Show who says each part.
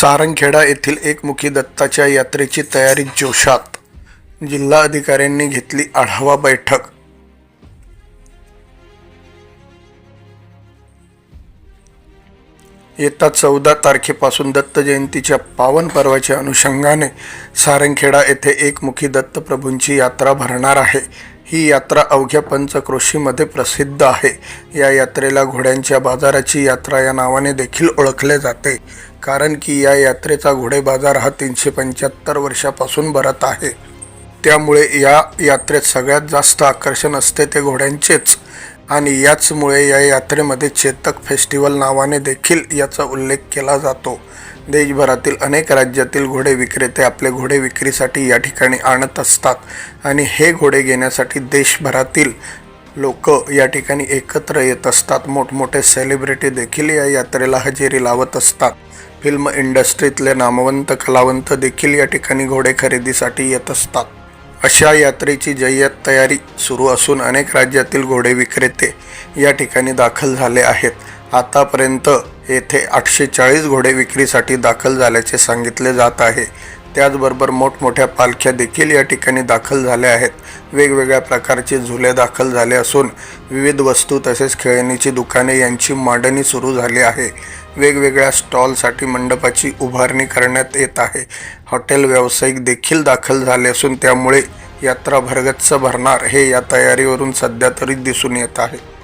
Speaker 1: सारंगखेडा येथील एकमुखी दत्ताच्या यात्रेची तयारी जोशात. जिल्हा अधिकाऱ्यांनी घेतली आढावा बैठक. येत्या चौदा तारखेपासून दत्त जयंतीच्या पावन पर्वाच्या अनुषंगाने सारंगखेडा येथे एकमुखी दत्तप्रभूंची यात्रा भरणार आहे. ही यात्रा अवघ्या पंचक्रोशीमध्ये प्रसिद्ध आहे. या यात्रेला घोड्यांच्या बाजाराची यात्रा या नावाने देखील ओळखले जाते. कारण की या यात्रेचा घोडे बाजार हा तीनशे पंच्याहत्तर वर्षापासून भरत आहे. त्यामुळे या यात्रेत सगळ्यात जास्त आकर्षण असते ते घोड्यांचेच. आणि याचमुळे या यात्रेमध्ये चेतक फेस्टिवल नावाने देखील याचा उल्लेख केला जातो. देशभरातील अनेक राज्यातील घोडे विक्रेते आपले घोडे विक्रीसाठी या ठिकाणी आणत असतात आणि हे घोडे घेण्यासाठी देशभरातील लोक या ठिकाणी एकत्र येत असतात. मोठमोठे सेलिब्रिटी देखील या यात्रेला हजेरी लावत असतात. फिल्म इंडस्ट्रीतले नामवंत कलावंत देखील या ठिकाणी घोडे खरेदीसाठी येत असतात. अशा यात्रेची जय्यत तयारी सुरू असून अनेक राज्यातील घोडे विक्रेते या ठिकाणी दाखल झाले आहेत. आतापर्यंत येथे आठशे चाळीस घोडे विक्रीसाठी दाखल झाल्याचे सांगितले जात आहे. त्याचबरोबर मोठमोठ्या पालख्या देखील या ठिकाणी दाखल झाल्या आहेत. वेगवेगळ्या प्रकारचे झुले दाखल झाले असून विविध वस्तू तसेच खेळणीची दुकाने यांची मांडणी सुरू झाली आहे. वेगवेगळ्या स्टॉलसाठी मंडपाची उभारणी करण्यात येत आहे. हॉटेल व्यावसायिक देखील दाखल झाले असून त्यामुळे यात्रा भरगच्च भरणार हे या तयारीवरून सध्या तरी दिसून येत आहे.